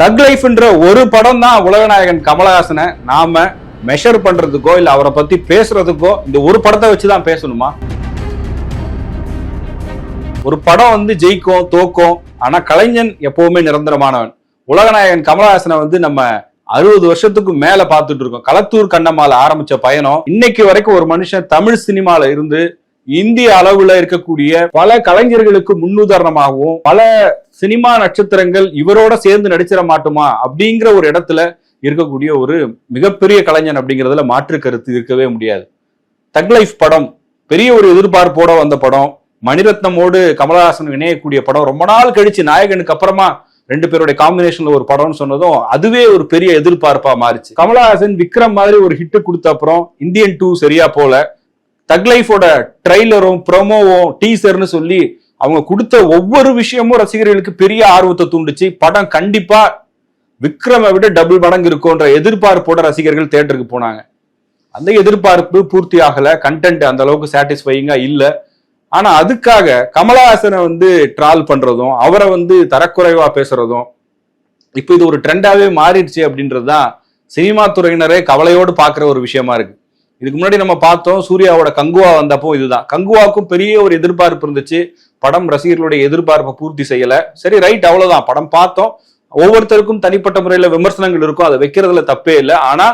தக் லைஃப்ன்ற ஒரு படம் தான் உலகநாயகன் கமலஹாசனை நாம மெஷர் பண்றதுக்கோ இல்ல அவரை பத்தி பேசுறதுக்கோ இந்த ஒரு படத்தை வச்சு தான் பேசணுமா? ஒரு படம் வந்து ஜெயிக்கும் தோக்கும் ஆனா கலைஞன் எப்பவுமே நிரந்தரமானவன். உலகநாயகன் கமலஹாசனை வந்து நம்ம அறுபது வருஷத்துக்கு மேல பார்த்துட்டு இருக்கோம். களத்தூர் கண்ணம்மால ஆரம்பிச்ச பயணம். இன்னைக்கு வரைக்கும் ஒரு மனுஷன் தமிழ் சினிமால இருந்து இந்திய அளவுல இருக்கக்கூடிய பல கலைஞர்களுக்கு முன்னுதாரணமாகவும் பல சினிமா நட்சத்திரங்கள் இவரோட சேர்ந்து நடிச்சிட மாட்டோமா அப்படிங்கிற ஒரு இடத்துல இருக்கக்கூடிய ஒரு மிகப்பெரிய கலைஞன் அப்படிங்கிறதுல மாற்று கருத்து இருக்கவே முடியாது. தக் லைஃப் படம் பெரிய ஒரு எதிர்பார்ப்போட வந்த படம் மணிரத்னமோடு கமலஹாசன் இணையக்கூடிய படம் ரொம்ப நாள் கழிச்சு நாயகனுக்கு அப்புறமா ரெண்டு பேருடைய காம்பினேஷன்ல ஒரு படம்னு சொன்னதும் அதுவே ஒரு பெரிய எதிர்பார்ப்பா மாறிச்சு. கமலஹாசன் விக்ரம் மாதிரி ஒரு ஹிட் கொடுத்த அப்புறம் இந்தியன் டூ சரியா போல தக் லைஃபோட ப்ரொமோவும் ப்ரோமோவும் டீசர்னு சொல்லி அவங்க கொடுத்த ஒவ்வொரு விஷயமும் ரசிகர்களுக்கு பெரிய ஆர்வத்தை தூண்டுச்சு. படம் கண்டிப்பா விக்ரமை விட டபுள் மடங்கு இருக்கும்ன்ற எதிர்பார்ப்போட ரசிகர்கள் தேட்டருக்கு போனாங்க. அந்த எதிர்பார்ப்பு பூர்த்தி ஆகல. கண்டென்ட் அந்த அளவுக்கு சாட்டிஸ்ஃபையிங்கா இல்ல. ஆனா அதுக்காக கமலஹாசனை வந்து ட்ரால் பண்றதும் அவரை வந்து தரக்குறைவா பேசுறதும் இப்போ இது ஒரு ட்ரெண்டாவே மாறிடுச்சு அப்படின்றதுதான் சினிமா துறையினரே கவலையோடு பாக்குற ஒரு விஷயமா இருக்கு. இதுக்கு முன்னாடி நம்ம பார்த்தோம் சூர்யாவோட கங்குவா வந்தப்போ இதுதான். கங்குவாக்கும் பெரிய ஒரு எதிர்பார்ப்பு இருந்துச்சு. படம் ரசிகர்களுடைய எதிர்பார்ப்பை பூர்த்தி செய்யல. சரி ரைட் அவ்வளவுதான். படம் பார்த்தோம். ஒவ்வொருத்தருக்கும் தனிப்பட்ட முறையில விமர்சனங்கள் இருக்கும். அதை வைக்கிறதுல தப்பே இல்லை. ஆனா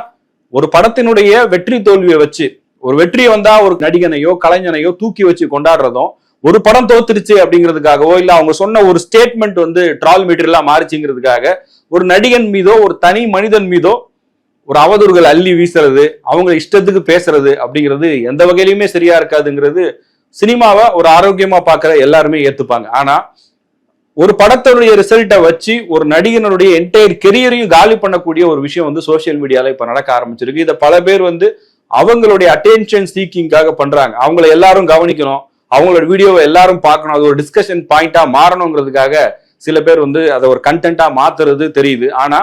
ஒரு படத்தினுடைய வெற்றி தோல்வியை வச்சு ஒரு வெற்றியை வந்தா ஒரு நடிகனையோ கலைஞனையோ தூக்கி வச்சு கொண்டாடுறதும் ஒரு படம் தோத்துருச்சு அப்படிங்கிறதுக்காகவோ இல்ல அவங்க சொன்ன ஒரு ஸ்டேட்மெண்ட் வந்து ட்ரால் மெட்டீரியலா மாறிச்சுங்கிறதுக்காக ஒரு நடிகன் மீதோ ஒரு தனி மனிதன் மீதோ ஒரு அவதூறுகள் அள்ளி வீசுறது அவங்க இஷ்டத்துக்கு பேசுறது அப்படிங்கிறது எந்த வகையிலுமே சரியா இருக்காதுங்கிறது சினிமாவை ஒரு ஆரோக்கியமா பார்க்குற எல்லாருமே ஏத்துப்பாங்க. ஆனா ஒரு படத்தினுடைய ரிசல்ட்டை வச்சு ஒரு நடிகனுடைய என்டையர் கெரியரையும் காலி பண்ணக்கூடிய ஒரு விஷயம் வந்து சோசியல் மீடியால இப்ப நடக்க ஆரம்பிச்சிருக்கு. இதை பல பேர் வந்து அவங்களுடைய அட்டென்ஷன் சீக்கிங்காக பண்றாங்க. அவங்கள எல்லாரும் கவனிக்கணும். அவங்களோட வீடியோவை எல்லாரும் பார்க்கணும். அது ஒரு டிஸ்கஷன் பாயிண்டா மாறணுங்கிறதுக்காக சில பேர் வந்து அதை ஒரு கண்டென்ட்டா மாத்துறது தெரியுது. ஆனா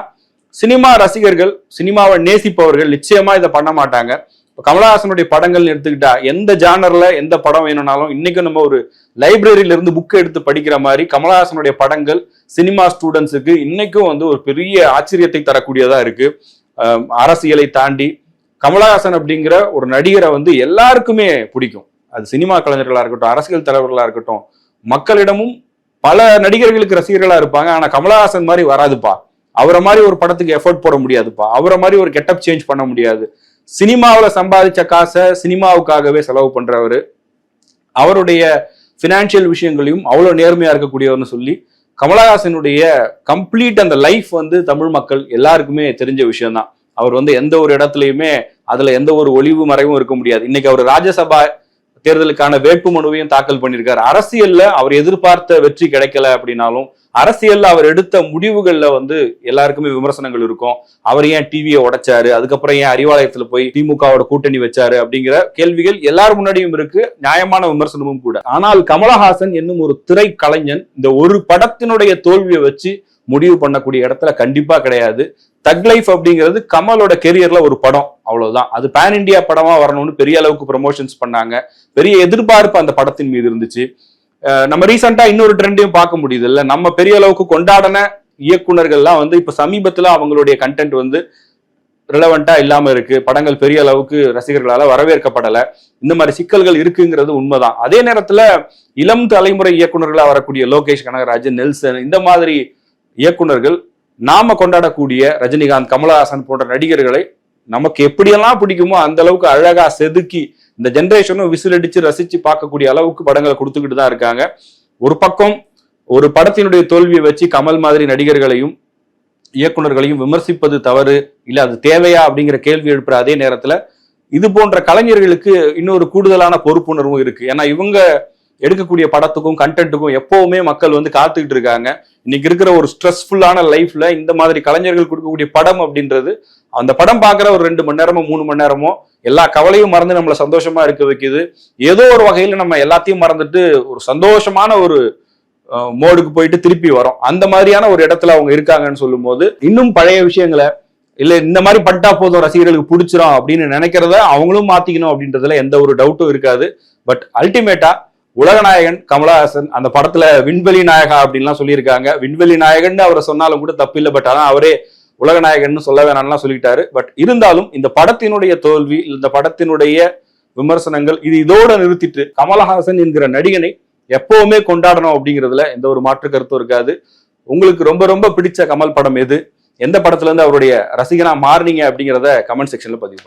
சினிமா ரசிகர்கள் சினிமாவை நேசிப்பவர்கள் நிச்சயமா இதை பண்ண மாட்டாங்க. இப்போ கமலஹாசனுடைய படங்கள்னு எடுத்துக்கிட்டா எந்த ஜானர்ல எந்த படம் வேணும்னாலும் இன்றைக்கும் நம்ம ஒரு லைப்ரரியில இருந்து புக் எடுத்து படிக்கிற மாதிரி கமலஹாசனுடைய படங்கள் சினிமா ஸ்டூடெண்ட்ஸுக்கு இன்னைக்கும் வந்து ஒரு பெரிய ஆச்சரியத்தை தரக்கூடியதா இருக்கு. அரசியலை தாண்டி கமலஹாசன் அப்படிங்கிற ஒரு நடிகரை வந்து எல்லாருக்குமே பிடிக்கும். அது சினிமா கலைஞர்களா இருக்கட்டும் அரசியல் தலைவர்களா இருக்கட்டும் மக்களிடமும் பல நடிகர்களுக்கு ரசிகர்களா இருப்பாங்க. ஆனா கமலஹாசன் மாதிரி வராதுப்பா. அவரை மாதிரி ஒரு படத்துக்கு எஃபோர்ட் போட முடியாதுப்பா. அவரை மாதிரி ஒரு கெட்டப் சேஞ்ச் பண்ண முடியாது. சினிமாவில் சம்பாதிச்ச காசை சினிமாவுக்காகவே செலவு பண்றவர். அவருடைய ஃபினான்ஷியல் விஷயங்களையும் அவ்வளோ நேர்மையா இருக்கக்கூடியவர்னு சொல்லி கமலஹாசனுடைய கம்ப்ளீட் அந்த லைஃப் வந்து தமிழ் மக்கள் எல்லாருக்குமே தெரிஞ்ச விஷயம்தான். அவர் வந்து எந்த ஒரு இடத்துலையுமே அதுல எந்த ஒரு ஒளிவு மறைவும் இருக்க முடியாது. இன்னைக்கு அவர் ராஜ்யசபா தேர்தலுக்கான வேட்பு மனுவையும் தாக்கல் பண்ணியிருக்காரு. அரசியல்ல அவர் எதிர்பார்த்த வெற்றி கிடைக்கல அப்படின்னாலும் அரசியல்ல அவர் எடுத்த முடிவுகள்ல வந்து எல்லாருக்குமே விமர்சனங்கள் இருக்கும். அவர் ஏன் டிவியை உடைச்சாரு? அதுக்கப்புறம் ஏன் அறிவாலயத்துல போய் திமுகவோட கூட்டணி வச்சாரு? அப்படிங்கிற கேள்விகள் எல்லார் முன்னாடியும் இருக்கு. நியாயமான விமர்சனமும் கூட. ஆனால் கமலஹாசன் என்னும் ஒரு திரை கலைஞன் இந்த ஒரு படத்தினுடைய தோல்வியை வச்சு முடிவு பண்ணக்கூடிய இடத்துல கண்டிப்பா கிடையாது. தக் லைஃப் அப்படிங்கிறது கமலோட கெரியர்ல ஒரு படம். அவ்வளவுதான். அது பேன் இண்டியா படமா வரணும்னு பெரிய அளவுக்கு ப்ரமோஷன்ஸ் பண்ணாங்க. பெரிய எதிர்பார்ப்பு அந்த படத்தின் மீது இருந்துச்சு. நம்ம ரீசெண்டா இன்னொரு ட்ரெண்டையும் பார்க்க முடியுது இல்ல நம்ம பெரிய அளவுக்கு கொண்டாடன இயக்குனர்கள்லாம் வந்து இப்ப சமீபத்துல அவங்களுடைய கண்டென்ட் வந்து ரிலவெண்டா இல்லாம இருக்கு. படங்கள் பெரிய அளவுக்கு ரசிகர்களால வரவேற்கப்படல. இந்த மாதிரி சிக்கல்கள் இருக்குங்கிறது உண்மைதான். அதே நேரத்துல இளம் தலைமுறை இயக்குநர்களா வரக்கூடிய லோகேஷ் கனகராஜன் நெல்சன் இந்த மாதிரி இயக்குனர்கள் நாம கொண்டாடக்கூடிய ரஜினிகாந்த் கமலஹாசன் போன்ற நடிகர்களை நமக்கு எப்படியெல்லாம் பிடிக்குமோ அந்த அளவுக்கு அழகா செதுக்கி இந்த ஜென்ரேஷனும் விசில் அடிச்சு ரசிச்சு பார்க்கக்கூடிய அளவுக்கு படங்களை கொடுத்துக்கிட்டு தான் இருக்காங்க. ஒரு பக்கம் ஒரு படத்தினுடைய தோல்வியை வச்சு கமல் மாதிரி நடிகர்களையும் இயக்குனர்களையும் விமர்சிப்பது தவறு இல்ல அது தேவையா அப்படிங்கிற கேள்வி எழுப்புற அதே நேரத்துல இது போன்ற கலைஞர்களுக்கு இன்னொரு கூடுதலான பொறுப்புணர்வும் இருக்கு. ஏன்னா இவங்க எடுக்கக்கூடிய படத்துக்கும் கண்டென்ட்டுக்கும் எப்பவுமே மக்கள் வந்து காத்துக்கிட்டு இருக்காங்க. இன்னைக்கு இருக்கிற ஒரு ஸ்ட்ரெஸ்ஃபுல்லான லைஃப்ல இந்த மாதிரி கலைஞர்கள் கொடுக்கக்கூடிய படம் அப்படின்றது அந்த படம் பார்க்குற ஒரு ரெண்டு மணி நேரமோ மூணு மணி நேரமோ எல்லா கவலையும் மறந்து நம்மளை சந்தோஷமா இருக்க வைக்குது. ஏதோ ஒரு வகையில நம்ம எல்லாத்தையும் மறந்துட்டு ஒரு சந்தோஷமான ஒரு மோடுக்கு போயிட்டு திருப்பி வரோம். அந்த மாதிரியான ஒரு இடத்துல அவங்க இருக்காங்கன்னு சொல்லும்போது இன்னும் பழைய விஷயங்களை இல்ல இந்த மாதிரி பட்டா போதும் ரசிகர்களுக்கு பிடிச்சிரும் அப்படின்னு நினைக்கிறத அவங்களும் மாத்திக்கணும் அப்படின்றதுல எந்த ஒரு டவுட்டும் இருக்காது. பட் அல்டிமேட்டா உலகநாயகன் கமலஹாசன் அந்த படத்துல விண்வெளி நாயகா அப்படின்லாம் சொல்லியிருக்காங்க. விண்வெளி நாயகன் அவரை சொன்னாலும் கூட தப்பு இல்லை பட் ஆனால் அவரே உலகநாயகன் சொல்ல வேணாம்லாம் சொல்லிட்டாரு. பட் இருந்தாலும் இந்த படத்தினுடைய தோல்வி இந்த படத்தினுடைய விமர்சனங்கள் இது இதோட நிறுத்திட்டு கமலஹாசன் என்கிற நடிகனை எப்பவுமே கொண்டாடணும் அப்படிங்கிறதுல எந்த ஒரு மாற்று கருத்தும் இருக்காது. உங்களுக்கு ரொம்ப ரொம்ப பிடிச்ச கமல் படம் எது? எந்த படத்துல இருந்து அவருடைய ரசிகனா மாறினீங்க அப்படிங்கிறத கமெண்ட் செக்ஷன்ல பதிவு